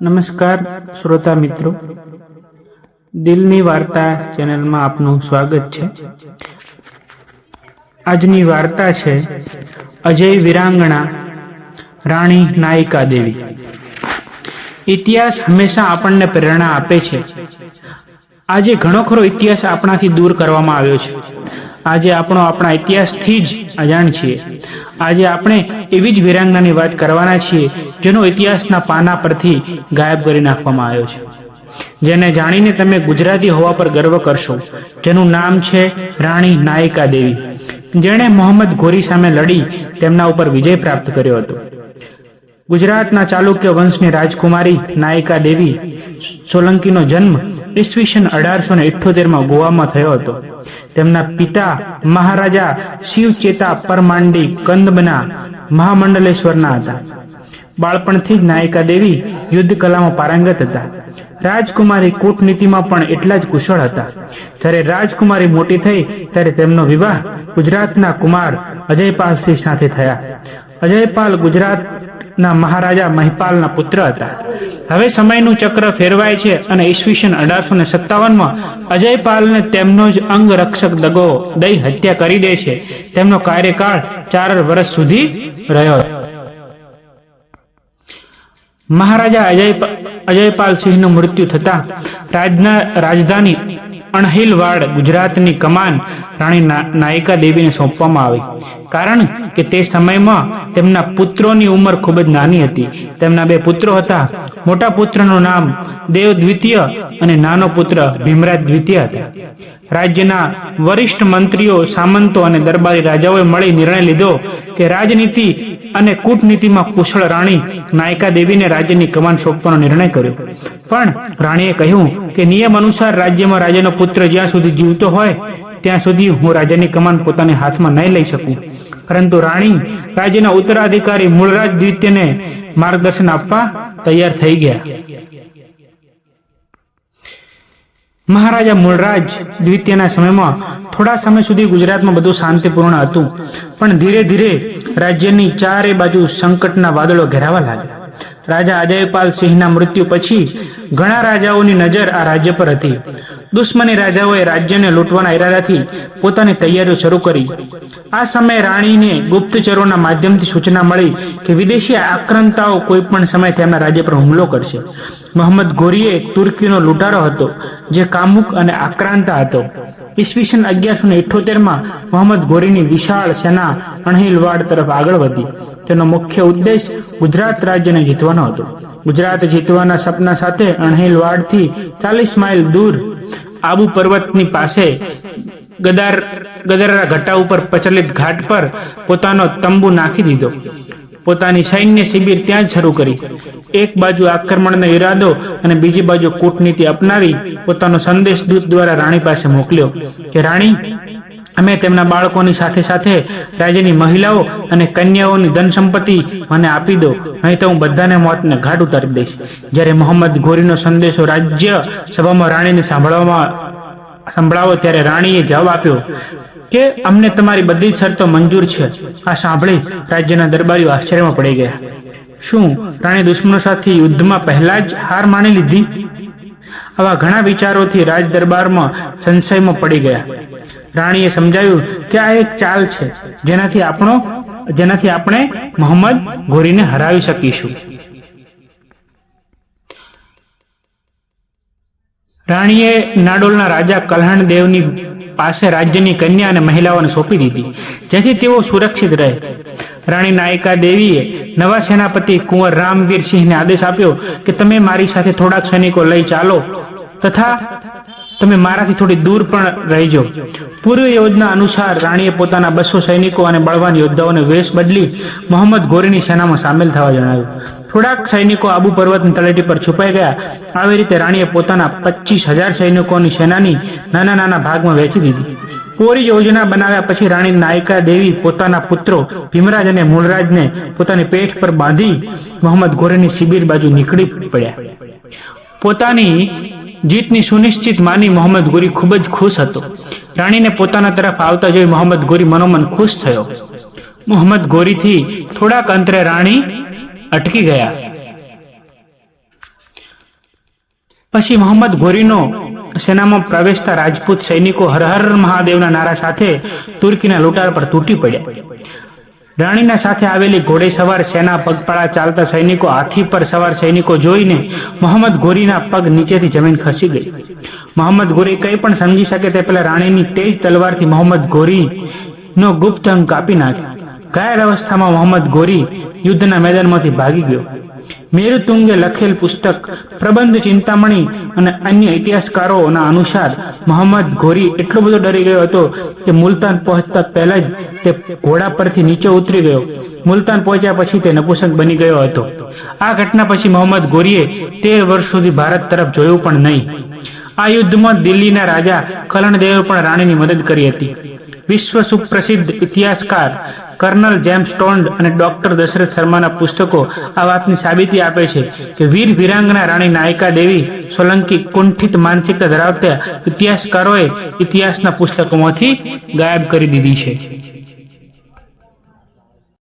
નમસ્કાર, શ્રોતા મિત્રો. દિલની વાર્તા ચેનલમાં આપનું સ્વાગત છે. આજની વાર્તા છે, અજય વિરાંગણા, રાણી નાયિકા દેવી ઇતિહાસ હંમેશા આપણને પ્રેરણા આપે છે. આજે ઘણો ખરો ઇતિહાસ આપણાથી દૂર કરવામાં આવ્યો છે. આજે આપણો આપણા ઇતિહાસથી જ અજાણ છીએ. આજે આપણે એવી જ વિરાંગનાની વાત કરવાના છીએ, જેનો ઇતિહાસના પાના પરથી ગાયબ કરી નાખવામાં આવ્યો છે. જેને જાણીને તમે ગુજરાતી હોવા પર ગર્વ કરશો, જેનું નામ છે રાણી નાયિકા દેવી. જેણે મોહમ્મદ ઘોરી સામે લડી, તેમના ઉપર વિજય પ્રાપ્ત કર્યો હતો. ગુજરાતના ચાલુક્ય વંશની રાજકુમારી નાયિકા દેવી, સોલંકીનો જન્મ ઈસવીસન અઢારસો ને ઇઠ્ઠોતેરમાં ગોવામાં થયો હતો. તેમના પિતા મહારાજા શિવચેતા પરમાંડી કંદબના મહામંડલેશ્વરના હતા. બાળપણથી જ નાયિકા દેવી યુદ્ધ કલામાં પારંગત હતા. રાજકુમારી કૂટનીતિમાં પણ એટલા જ કુશળ હતા. જ્યારે રાજકુમારી મોટી થઈ, ત્યારે તેમનો વિવાહ ગુજરાતના કુમાર અજયપાલસિંહ સાથે થયા. અજયપાલ ગુજરાતના મહારાજા મહિપાલના પુત્ર હતા. હવે સમયનું ચક્ર ફેરવાય છે અને ઈસવીસન અઢારસો ને સત્તાવનમાં અજયપાલને તેમનો જ અંગ રક્ષક દગો દઈ હત્યા કરી દે છે. તેમનો કાર્યકાળ ચાર વર્ષ સુધી રહ્યો. મહારાજા અજય અજયપાલ સિંહનું મૃત્યુ થતા રાજના, રાજધાની અણહિલવાડ ગુજરાતની કમાન રાણી નાયિકા દેવીને સોંપવામાં આવી. કારણ કે તે સમયમાં તેમના પુત્રોની ઉંમર ખૂબ જ નાની હતી. તેમના બે પુત્રો હતા. મોટા પુત્રનું નામ દેવ દ્વિતીય અને નાનો પુત્ર ભીમરાજ દ્વિતીય હતા. રાજ્યના વરિષ્ઠ મંત્રીઓ, સામંતો અને દરબારી રાજાઓએ મળી નિર્ણય લીધો કે રાજનીતિ અને કૂટનીતિમાં કુશળ રાણી નાયકા દેવીને રાજ્યની કમાન સોંપવાનો નિર્ણય કર્યો. પણ રાણીએ કહ્યું કે નિયમ અનુસાર રાજ્યમાં રાજાનો પુત્ર જ્યાં સુધી જીવતો હોય, ત્યાં સુધી હું રાજાની કમાન પોતાની હાથમાં નહીં લઈ શકું. પરંતુ રાણી રાજ્યના ઉત્તરાધિકારી મૂળરાજ દ્વિતીયને માર્ગદર્શન આપવા તૈયાર થઈ ગયા. મહારાજા મૂળરાજ દ્વિતીયના સમયમાં થોડા સમય સુધી ગુજરાતમાં બધું શાંતિપૂર્ણ હતું. પણ ધીરે ધીરે રાજ્યની ચારે બાજુ સંકટના વાદળો ઘેરાવા લાગ્યા. રાજા અજયપાલ સિંહના મૃત્યુ પછી ઘણા રાજાઓની નજર આ રાજ્ય પર હતી. દુશ્મની રાજાઓએ રાજ્યને લૂંટવાના ઈરાદાથી પોતાની તૈયારીઓ શરૂ કરી. આ સમયે રાણીને ગુપ્તચરોના માધ્યમથી સૂચના મળી કે વિદેશી આક્રમતાઓ કોઈ પણ સમય તેમના રાજ્ય પર હુમલો કરશે. મોહમ્મદ ગોરીએ તુર્કીનો લૂંટારો હતો, જે કામુક અને આક્રાંતા હતો. ઈસવીસન અગિયારસો ને ઇઠ્ઠોતેરમાં મોહમ્મદ ગોરીની વિશાળ સેના અણહિલવાડ તરફ આગળ વધી. તેનો મુખ્ય ઉદ્દેશ ગુજરાત રાજ્યને જીતવાનો હતો. ગુજરાત જીતવાના સપના સાથે અણહિલવાડથી ચાલીસ માઇલ દૂર આબુ પર્વતની પાસે ગદાર ગદરા ઘટ્ટા ઉપર પ્રચલિત ઘાટ પર પોતાનો તંબુ નાખી દીધો. પોતાની સૈન્ય શિબિર ત્યાં જ શરૂ કરી. એક બાજુ આક્રમણનો ઈરાદો અને બીજી બાજુ કૂટનીતિ અપનાવી પોતાનો સંદેશ દૂત દ્વારા રાણી પાસે મોકલ્યો કે, રાણી, અમે તેમના બાળકોની સાથે સાથે રાજ્યની મહિલાઓ અને કન્યાઓની ધન સંપત્તિ મને આપી દો નહીં તો હું બધાને મોતને ઘાટ ઉતારી દઈશ. જ્યારે મોહમ્મદ ગોરીનો સંદેશો રાજ્ય સભામાં રાણીને સાંભળવામાં સંભળાવો ત્યારે રાણીએ જવાબ આપ્યો કે અમને તમારી બધી શરતો મંજૂર છે. આ સાંભળી રાજ્યના દરબારીઓ આશ્ચર્યમાં પડી ગયા. શું રાણી દુશ્મનો સાથે યુદ્ધમાં પહેલા જ હાર માની લીધી? આવા ઘણા વિચારોથી રાજ દરબારમાં સંશયમાં પડી ગયા. રાણીએ સમજાવ્યું કે આ એક ચાલ છે, જેનાથી આપણો, જેનાથી આપણે મોહમ્મદ ઘોરીને હરાવી શકીશું. રાણીએ નાડોલના રાજા કલ્હણ દેવની પાસે રાજ્યની કન્યા અને મહિલાઓને સોંપી દીધી. જેથી તેઓ સુરક્ષિત રહે. રાણી નાયિકા દેવીએ નવા સેનાપતિ કુંવર રામવીર સિંહને આદેશ આપ્યો કે તમે મારી સાથે થોડાક સૈનિકો લઈ ચાલો તથા તમે મારાથી થોડી દૂર પણ રહેજો. પૂર્વ યોજના અનુસાર રાણીએ પોતાના બસો સૈનિકો અને બળવાન યોદ્ધાઓને વેશ બદલી મોહમ્મદ ગોરીની સેનામાં સામેલ થવા જણાવ્યું. થોડાક સૈનિકો આબુ પર્વતની તળેટી પર છુપાઈ ગયા. આવી રીતે રાણીએ પોતાના પચીસ હજાર સૈનિકોની સેનાની નાના નાના ભાગમાં વહેંચી દીધી. કોરી યોજના બનાવ્યા પછી રાણી નાયિકા દેવી પોતાના પુત્રો ભીમરાજ અને મૂળરાજને પોતાની પેઠ પર બાંધી મોહમ્મદ ગોરીની શિબિર બાજુ નીકળી પડ્યા. પોતાની જીતની સુનિશ્ચિત માની મોહમ્મદ ગોરી ખૂબ જ ખુશ હતો. રાણીને પોતાના તરફ આવતા જોઈ મોહમ્મદ ગોરી મનોમન ખુશ થયો. મોહમ્મદ ગોરીથી થોડાક અંતરે રાણી અટકી ગયા. પછી મોહમ્મદ ગોરીનો સેનામાં પ્રવેશતા રાજપૂત સૈનિકો હર હર મહાદેવના નારા સાથે તુર્કીના લૂંટાર પર તૂટી પડ્યા. રાણીના સાથે આવેલી ઘોડેસવાર સેના પગપાળા ચાલતા સૈનિકો હાથી પર સવાર સૈનિકો જોઈને મોહમ્મદ ગોરીના પગ નીચેથી જમીન ખસી ગઈ. મોહમ્મદ ગોરી કંઈ પણ સમજી શકે તે પહેલા રાણીની તેજ તલવારથી મોહમ્મદ ગોરી નો ગુપ્ત અંગ કાપી નાખ્યો. ઘાયલ અવસ્થામાં મોહમ્મદ ગોરી યુદ્ધના મેદાનમાંથી ભાગી ગયો. મેરુતુંગે લખેલ પુસ્તક, પ્રબંધ ચિંતામણી અને અન્ય ઇતિહાસકારોના અનુસાર, મોહમ્મદ ઘોરી એટલો બધો ડરી ગયો હતો કે મુલતાન પહોંચતા પહેલા જ તે ઘોડા પરથી નીચે ઉતરી ગયો. મુલતાન પહોંચ્યા પછી તે નપુસક બની ગયો હતો. આ ઘટના પછી મોહમ્મદ ઘોરીએ તેર વર્ષ સુધી ભારત તરફ જોયું પણ નહીં. આ યુદ્ધમાં દિલ્હીના રાજા કલણદેવે પણ રાણીની મદદ કરી હતી. વિશ્વ સુપ્રસિદ્ધ ઇતિહાસકાર કર્નલ જેમ્સ ટોન્ડ અને ડોક્ટર દશરથ શર્માના પુસ્તકો આ વાતની સાબિતી આપે છે કે વીર વીરાંગના રાણી નાયકા દેવી સોલંકી કુંઠિત માનસિકતા ધરાવતા ઇતિહાસકારોએ ઇતિહાસના પુસ્તકોમાંથી ગાયબ કરી દીધી છે.